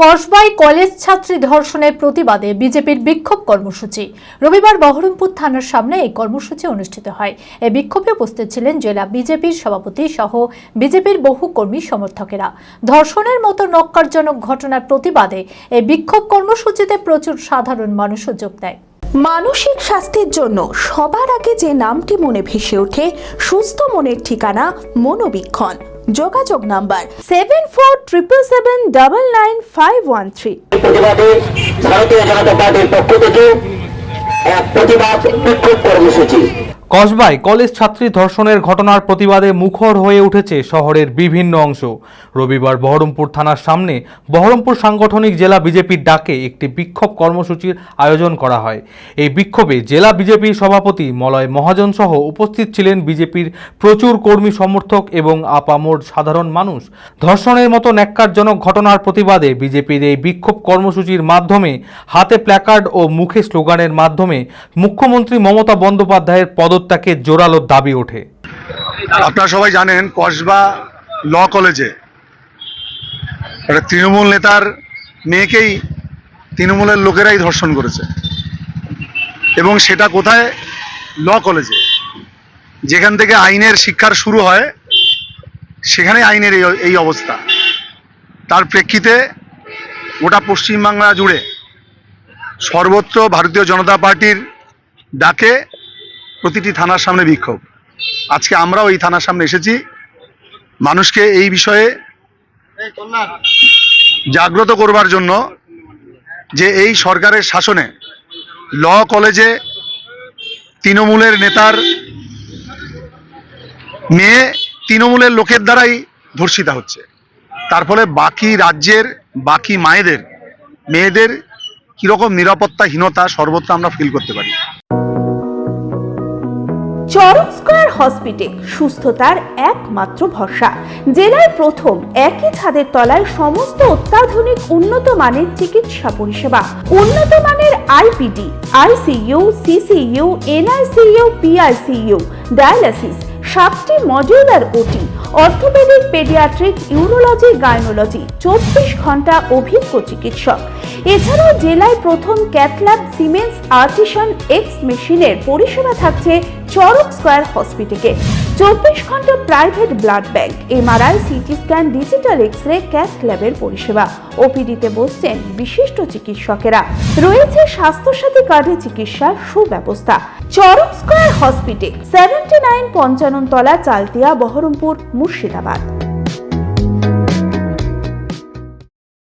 কসবাই college ছাত্রী ধর্ষণের প্রতিবাদে বিজেপির বিক্ষোভ কর্মসূচি। রবিবার বহরমপুর থানার সামনে এই কর্মসূচি অনুষ্ঠিত হয়। এই বিক্ষোভে উপস্থিত ছিলেন জেলা বিজেপির সভাপতি সহ বিজেপির বহু কর্মী সমর্থকেরা। ধর্ষণের মতো নক্কারজনক ঘটনার প্রতিবাদে এই বিক্ষোভ কর্মসূচিতে প্রচুর সাধারণ মানুষও যোগ দেয়। মানসিক স্বাস্থ্যের জন্য সবার আগে যে নামটি মনে ভেসে ওঠে, সুস্থ মনের ঠিকানা মনোবীক্ষণ। যোগাযোগ number seven four triple seven double nine five one three ভারতীয় জনতা পার্টির পক্ষ থেকে এক প্রতিবাদ বিক্ষোভ কর্মসূচি। কসবায় কলেজ ছাত্রী ধর্ষণের ঘটনার প্রতিবাদে মুখর হয়ে উঠেছে শহরের বিভিন্ন অংশ। রবিবার বহরমপুর থানার সামনে বহরমপুর সাংগঠনিক জেলা বিজেপির ডাকে একটি বিক্ষোভ কর্মসূচির আয়োজন করা হয়। এই বিক্ষোভে জেলা বিজেপির সভাপতি মলয় মহাজন সহ উপস্থিত ছিলেন বিজেপির প্রচুর কর্মী সমর্থক এবং আপামোর সাধারণ মানুষ। ধর্ষণের মতো ন্যাক্কারজনক ঘটনার প্রতিবাদে বিজেপির এই বিক্ষোভ কর্মসূচির মাধ্যমে হাতে প্ল্যাকার্ড ও মুখে স্লোগানের মাধ্যমে মুখ্যমন্ত্রী মমতা বন্দ্যোপাধ্যায়ের পদত্যাগের জোরালো দাবি ওঠে। আপনারা সবাই জানেন কসবা ল কলেজে তৃণমূল নেতার মেয়েকেই তৃণমূলের লোকেরাই ধর্ষণ করেছে। এবং সেটা কোথায়? ল কলেজে। যেখান থেকে আইনের শিক্ষার শুরু হয় সেখানে আইনের এই অবস্থা। তার প্রেক্ষিতে গোটা পশ্চিমবাংলা জুড়ে সর্বত্র ভারতীয় জনতা পার্টির ডাকে প্রতিটি থানার সামনে বিক্ষোভ। আজকে আমরাও এই থানার সামনে এসেছি। মানুষকে এই বিষয়ে জাগ্রত করবার জন্য যে এই সরকারের শাসনে ল কলেজে তৃণমূলের নেতার মেয়ে তৃণমূলের লোকের দ্বারাই ধর্ষিতা হচ্ছে। তার ফলে বাকি রাজ্যের, বাকি মায়েদের, মেয়েদের কীরকম নিরাপত্তাহীনতা সর্বত্র আমরা ফিল করতে পারি। চরক স্কয়ার হসপিটাল সুস্থতার একমাত্র ভরসা। জেলায় প্রথম একই ছাদের তলায় সমস্ত অত্যাধুনিক উন্নত মানের চিকিৎসা পরিষেবা। উন্নত মানের IPD ICU CCU NICU PICU dialysis, সাতটি modular OT, orthopaedic paediatric urology gynaecology, চব্বিশ ঘণ্টা অভিজ্ঞ চিকিৎসক। এছাড়াও জেলায় প্রথম ক্যাথল্যাব সিমেন্স আর্টিসান এক্স মেশিনের পরিষেবা থাকছে চরক স্কোয়ার হসপিটালে। চব্বিশ ঘণ্টা private blood bank, MRI, CT scan, digital X ray cath ল্যাবের পরিষেবা। ওপিডিতে বসছেন বিশিষ্ট চিকিৎসকেরা। রয়েছে স্বাস্থ্যসাথী কার্ডে চিকিৎসার সুব্যবস্থা। Charak square hospital, seventy nine Panchanan Tala Chaltia Baharampur Murshidabad.